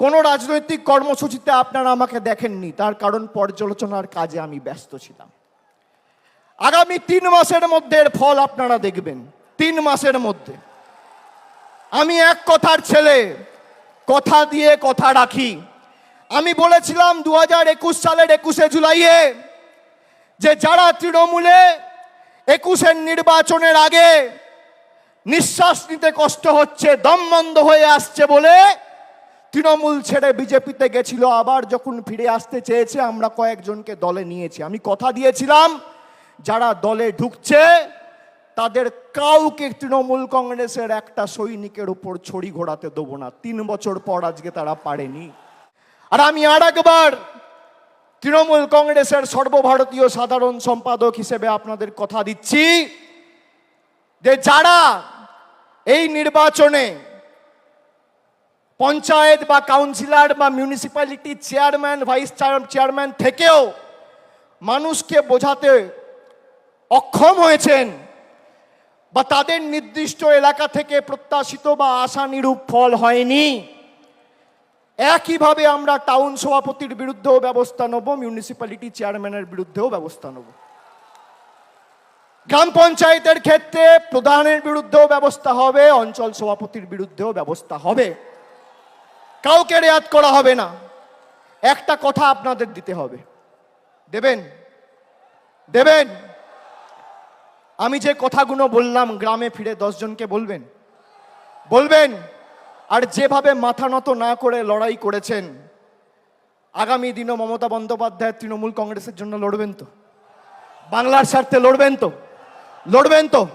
কোনো রাজনৈতিক কর্মসূচিতে আপনারা আমাকে দেখেননি, তার কারণ পর্যালোচনার কাজে আমি ব্যস্ত ছিলাম। আগামী তিন মাসের মধ্যে এর ফল আপনারা দেখবেন, তিন মাসের মধ্যে। আমি এক কথার ছেলে, কথা দিয়ে কথা রাখি। আমি বলেছিলাম দু হাজার একুশ সালের একুশে জুলাইয়ে যে যারা তৃণমূলে একুশের নির্বাচনের আগে নিঃশ্বাস নিতে কষ্ট হচ্ছে, দম বন্ধ হয়ে আসছে বলে তৃণমূল ছেড়ে বিজেপিতে গেছিল, আবার যখন ফিরে আসতে চেয়েছে, আমরা কয়েকজনকে দলে নিয়েছি। আমি কথা দিয়েছিলাম, যারা দলে ঢুকছে, তাদের কাউকে তৃণমূল কংগ্রেসের একটা সৈনিকের উপর ছড়ি ঘোরাতে দেবো না। তিন বছর পর আজকে তারা পারেনি। আর আমি আর একবার তৃণমূল কংগ্রেসের সর্বভারতীয় সাধারণ সম্পাদক হিসেবে আপনাদের কথা দিচ্ছি যে যারা এই নির্বাচনে পঞ্চায়েত বা কাউন্সিলর বা মিউনিসিপ্যালিটি চেয়ারম্যান ভাইস চেয়ারম্যান থেকেও মানুষকে বোঝাতে অক্ষম হয়েছেন বা তাদের নির্দিষ্ট এলাকা থেকে প্রত্যাশিত বা আশানিরূপ ফল হয়নি। একইভাবে আমরা টাউন সভাপতির বিরুদ্ধেও ব্যবস্থা নেব মিউনিসিপ্যালিটি চেয়ারম্যানের বিরুদ্ধেও ব্যবস্থা নেব। গ্রাম পঞ্চায়েতের ক্ষেত্রে প্রধানের বিরুদ্ধেও ব্যবস্থা হবে, অঞ্চল সভাপতির বিরুদ্ধেও ব্যবস্থা হবে। কাউকে রেয়াত করা হবে না। একটা কথা আপনাদের দিতে হবে। দেবেন? দেবেন? আমি যে কথাগুলো বললাম, গ্রামে ফিরে দশজনকে বলবেন? বলবেন? আর যেভাবে মাথা নত না করে লড়াই করেছেন, আগামী দিনও মমতা বন্দ্যোপাধ্যায় তৃণমূল কংগ্রেসের জন্য লড়বেন তো? বাংলার স্বার্থে লড়বেন তো? লড়বেন তো?